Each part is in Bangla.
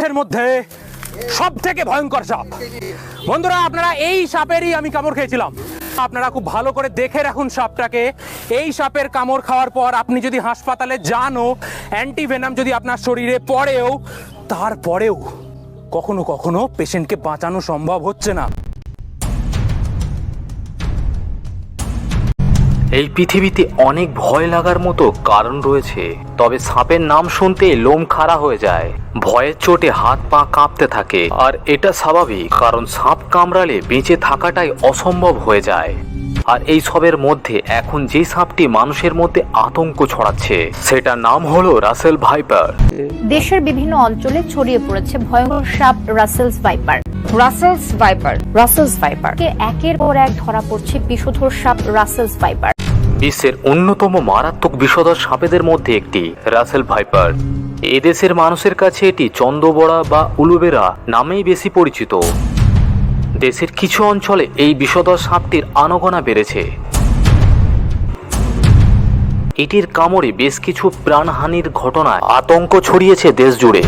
সাপের মধ্যে সব থেকে ভয়ঙ্কর সাপ। বন্ধুরা, আপনারা এই সাপেরই আমি কামড় খেয়েছিলাম। আপনারা খুব ভালো করে দেখে রাখুন সাপটাকে। এই সাপের কামড় খাওয়ার পর আপনি যদি হাসপাতালে যানও অ্যান্টিভেনাম যদি আপনার শরীরে পড়েও, তারপরেও কখনো কখনো পেশেন্টকে বাঁচানো সম্ভব হচ্ছে না। এই পৃথিবীতে অনেক ভয় লাগার মতো কারণ রয়েছে। তবে সাপের নাম শুনতে লোম খাড়া হয়ে যায়। ভয়ের চোটে হাত পা কাঁপতে থাকে। আর এটা স্বাভাবিক, কারণ সাপ কামড়ালে বেঁচে থাকাটাই অসম্ভব হয়ে যায়। আর এই সবের মধ্যে এখন যে সাপটি মানুষের মধ্যে আতঙ্ক ছড়াচ্ছে, সেটার নাম হলো রাসেল ভাইপার। দেশের বিভিন্ন অঞ্চলে ছড়িয়ে পড়েছে ভয়ঙ্কর সাপ Russell's viper. Russell's viper Russell's viper. একের পর এক ধরা পড়ছে বিষধর সাপ রাসেলস ভাইপার। বিশ্বের অন্যতম মারাত্মক বিষধর সাপেদের মধ্যে একটি, রাসেল ভাইপার। এদেশের মানুষের কাছে এটি চন্দ্রবড়া বা উলুবেরা নামেই বেশি পরিচিত। দেশের কিছু অঞ্চলে এই বিষধর সাপটির আনাগোনা বেড়েছে। এটির কামড়ে বেশ কিছু প্রাণহানির ঘটনায় আতঙ্ক ছড়িয়েছে দেশ জুড়ে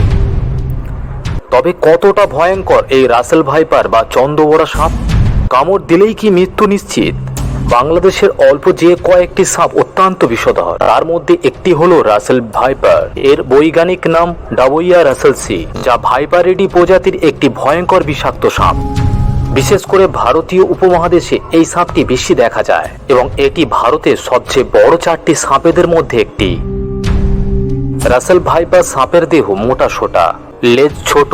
তবে কতটা ভয়ঙ্কর এই রাসেল ভাইপার বা চন্দ্রবড়া সাপ? কামড় দিলেই কি মৃত্যু নিশ্চিত? বাংলাদেশের অল্প যে কয়েকটি সাপ অত্যন্ত বিষধর তার মধ্যে একটি হলো রাসেল ভাইপার। এর বৈজ্ঞানিক নাম ডাবইয়া রাসেলসি যা ভাইপারেডি প্রজাতির একটি ভয়ঙ্কর বিষাক্ত সাপ। বিশেষ করে ভারতীয় উপমহাদেশে এই সাপটি বেশি দেখা যায়, এবং এটি ভারতের সবচেয়ে বড় চারটি সাপেদের মধ্যে একটি। রাসেল ভাইপার সাপের দেহ মোটা সোটা, লেজ ছোট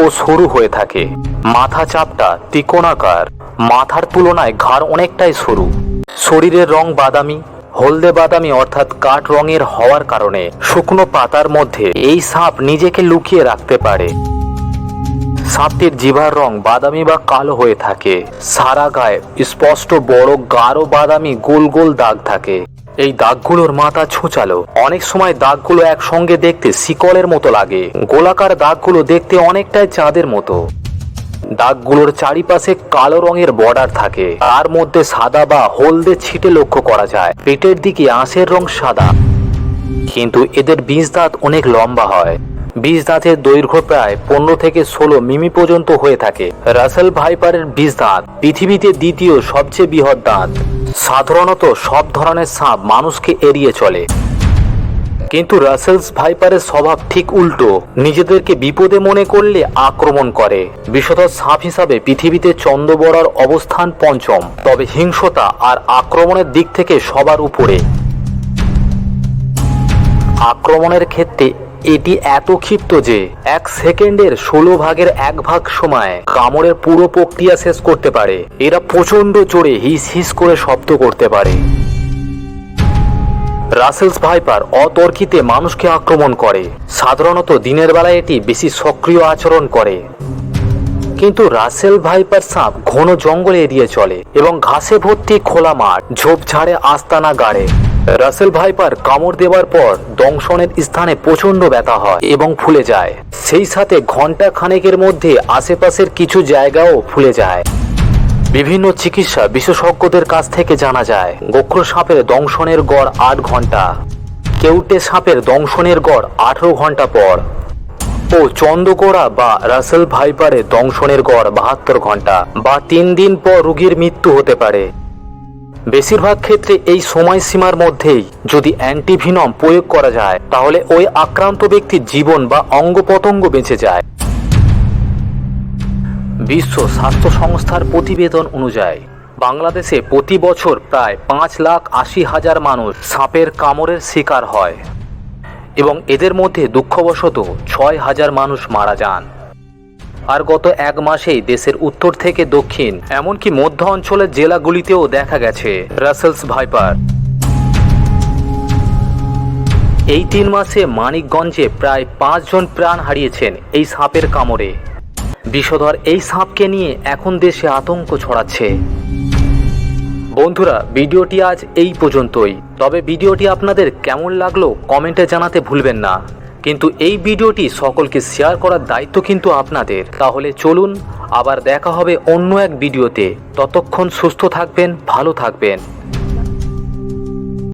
ও সরু হয়ে থাকে। মাথা চাপটা ত্রিকোণাকার। মাথার তুলনায় ঘাড় অনেকটাই সরু। শরীরের রং বাদামি, হলদে বাদামি অর্থাৎ কাঠ রঙের হওয়ার কারণে শুকনো পাতার মধ্যে এই সাপ নিজেকে লুকিয়ে রাখতে পারে। সাপটির জিভার রং বাদামি বা কালো হয়ে থাকে। সারা গায়ে স্পষ্ট বড়, গাঢ় বাদামি গোল গোল দাগ থাকে। এই দাগগুলোর মাথা ছোঁচালো। অনেক সময় দাগগুলো একসঙ্গে দেখতে শিকলের মতো লাগে। গোলাকার দাগগুলো দেখতে অনেকটাই চাঁদের মতো। দাগগুলোর চারিপাশে কালো রঙের বর্ডার থাকে। তার মধ্যে সাদা বা হলদে ছিটে লক্ষ্য করা যায়। পেটের দিকে আঁশের রং সাদা। কিন্তু এদের বীজ দাঁত অনেক লম্বা হয়। বীজ দাঁতের দৈর্ঘ্য প্রায় পনেরো থেকে ষোলো মিমি পর্যন্ত হয়ে থাকে। রাসেল ভাইপারের বীজ দাঁত পৃথিবীতে দ্বিতীয় সবচেয়ে বৃহৎ দাঁত। সাধারণত সব ধরনের সাপ মানুষকে এড়িয়ে চলে। কিন্তু রাসেলস ভাইপারের স্বভাব ঠিক উল্টো। নিজেদেরকে বিপদে মনে করলে আক্রমণ করে। বিষধর সাপ হিসাবে পৃথিবীতে চন্দ্রবড়ার অবস্থান পঞ্চম। তবে হিংসতা আর আক্রমণের দিক থেকে সবার উপরে। আক্রমণের ক্ষেত্রে এটি এত ক্ষিপ্ত যে, এক সেকেন্ডের ষোলো ভাগের এক ভাগ সময় কামড়ের পুরো প্রক্রিয়া শেষ করতে পারে। এরা প্রচণ্ড জোরে হিস হিস করে শব্দ করতে পারে। রাসেলস ভাইপার অতর্কিতে মানুষকে আক্রমণ করে। সাধারণত দিনের বেলায় এটি বেশি সক্রিয় আচরণ করে। কিন্তু রাসেল ভাইপার সাপ ঘন জঙ্গলে এড়িয়ে চলে এবং ঘাসে ভর্তি খোলা মাঠ ঝোপঝাড়ে আস্তানা গাড়ে। রাসেল ভাইপার কামড় দেওয়ার পর দংশনের স্থানে প্রচণ্ড ব্যথা হয় এবং ফুলে যায়। সেই সাথে ঘণ্টা খানেকের মধ্যে আশেপাশের কিছু জায়গাও ফুলে যায়। বিভিন্ন চিকিৎসা বিশেষজ্ঞদের কাছ থেকে জানা যায় গোখ্র সাপের দংশনের গড় আট ঘণ্টা। কেউটে সাপের দংশনের গড় আঠারো ঘণ্টা পর। ও চন্দ্রগোড়া বা রাসেল ভাইপারে দংশনের গড় বাহাত্তর ঘণ্টা বা তিন দিন পর রোগীর মৃত্যু হতে পারে। বেশিরভাগ ক্ষেত্রে এই সময়সীমার মধ্যেই যদি অ্যান্টিভিনম প্রয়োগ করা যায়, তাহলে ওই আক্রান্ত ব্যক্তির জীবন বা অঙ্গ বেঁচে যায়। বিশ্ব স্বাস্থ্য সংস্থার প্রতিবেদন অনুযায়ী, বাংলাদেশে প্রতি বছর প্রায় পাঁচ লাখ আশি হাজার মানুষ সাপের কামড়ের শিকার হয় এবং এদের মধ্যে দুঃখবশত ছয় হাজার মানুষ মারা যান। আর গত এক মাসেই দেশের উত্তর থেকে দক্ষিণ, এমনকি মধ্য অঞ্চলের জেলাগুলিতেও দেখা গেছে রাসেলস ভাইপার। এই তিন মাসে মানিকগঞ্জে প্রায় পাঁচজন প্রাণ হারিয়েছেন এই সাপের কামড়ে। বিষধর এই সাপকে নিয়ে এখন দেশে আতঙ্ক ছড়াচ্ছে। বন্ধুরা, ভিডিওটি আজ এই পর্যন্তই। তবে ভিডিওটি আপনাদের কেমন লাগল কমেন্টে জানাতে ভুলবেন না। কিন্তু এই ভিডিওটি সকলকে শেয়ার করার দায়িত্ব কিন্তু আপনাদের। তাহলে চলুন, আবার দেখা হবে অন্য এক ভিডিওতে। ততক্ষণ সুস্থ থাকবেন, ভালো থাকবেন।